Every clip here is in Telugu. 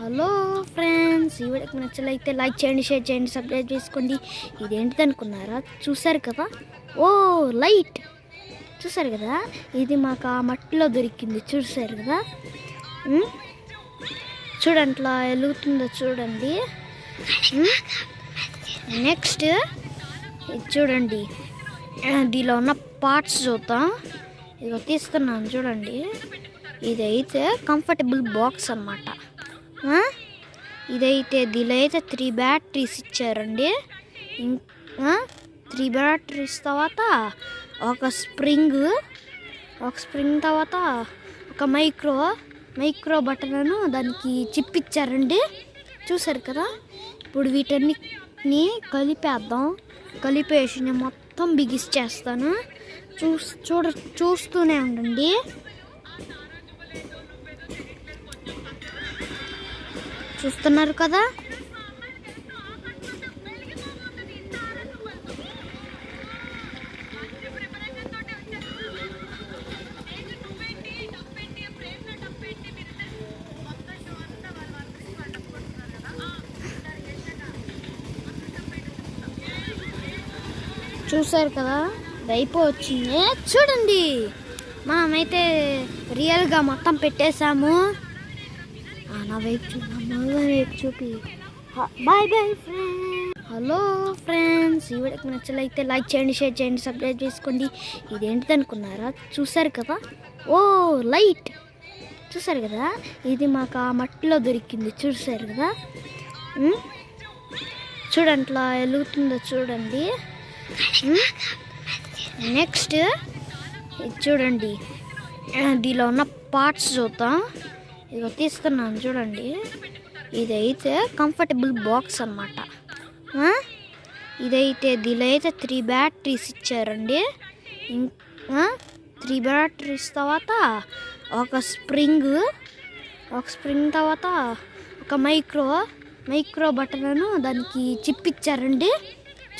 హలో ఫ్రెండ్స్ ఈ వీడియోకి నచ్చలైతే లైక్ చేయండి షేర్ చేయండి సబ్స్క్రైబ్ చేసుకోండి. ఇదేంటిది అనుకున్నారా? చూసారు కదా? ఓ లైట్! చూసారు కదా? ఇది మాకు ఆ మట్టిలో దొరికింది. చూసారు కదా? చూడండి అట్లా వెలుగుతుందో చూడండి. నెక్స్ట్ ఇది చూడండి. దీనిలో ఉన్న పార్ట్స్ చూద్దాం. ఇదిగో తీస్తున్నాను చూడండి. ఇది అయితే కంఫర్టబుల్ బాక్స్ అన్నమాట. ఇదైతే దీలో అయితే త్రీ బ్యాటరీస్ ఇచ్చారండి త్రీ బ్యాటరీస్ తర్వాత ఒక స్ప్రింగ్ ఒక స్ప్రింగ్ తర్వాత ఒక మైక్రో మైక్రో బటన్ను దానికి చిప్ ఇచ్చారండి. చూసారు కదా? ఇప్పుడు వీటన్నిటిని కలిపేద్దాం. కలిపేసి నేను మొత్తం బిగిచ్చేస్తాను చూస్ చూడ చూస్తూనే ఉండండి. చూస్తున్నారు కదా? చూసారు కదా? ఇది అయిపోవచ్చింది చూడండి. మనమైతే రియల్గా మొత్తం పెట్టేశాము. నా వైపు చూపి నా వైపు చూపి bye bye friend hello friends ఈ వీడియోకి నచ్చలైతే లైక్ చేయండి షేర్ చేయండి సబ్స్క్రైబ్ చేసుకోండి. ఇదేంటిది అనుకున్నారా? చూసారు కదా? ఓ లైట్ చూసారు కదా? ఇది మాకు ఆ మట్టిలో దొరికింది. చూసారు కదా? చూడండి అట్లా వెలుగుతుందో చూడండి. నెక్స్ట్ ఇది చూడండి. దీనిలో ఉన్న పార్ట్స్ చూద్దాం. ఇదిగో తీస్తున్నాను చూడండి. ఇదైతే కంఫర్టబుల్ బాక్స్ అన్నమాట. ఇదైతే దీనిలో అయితే త్రీ బ్యాటరీస్ ఇచ్చారండి ఇంకా త్రీ బ్యాటరీస్ తర్వాత ఒక స్ప్రింగ్ ఒక స్ప్రింగ్ తర్వాత ఒక మైక్రో మైక్రో బటన్ను దానికి చిప్ ఇచ్చారండి.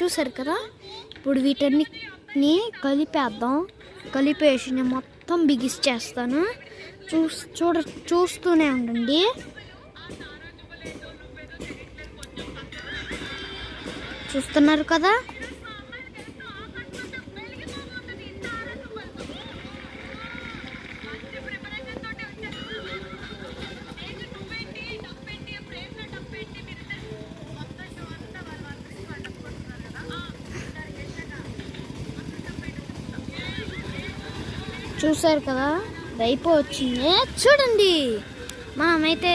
చూసారు కదా? ఇప్పుడు వీటన్నిటిని కలిపేద్దాం. కలిపేసి నేను మొత్తం బిగిచ్చేస్తాను చూస్ చూడ చూస్తూనే ఉండండి. చూస్తున్నారు కదా? చూసారు కదా ఇది అయిపోవచ్చింది చూడండి. మనమైతే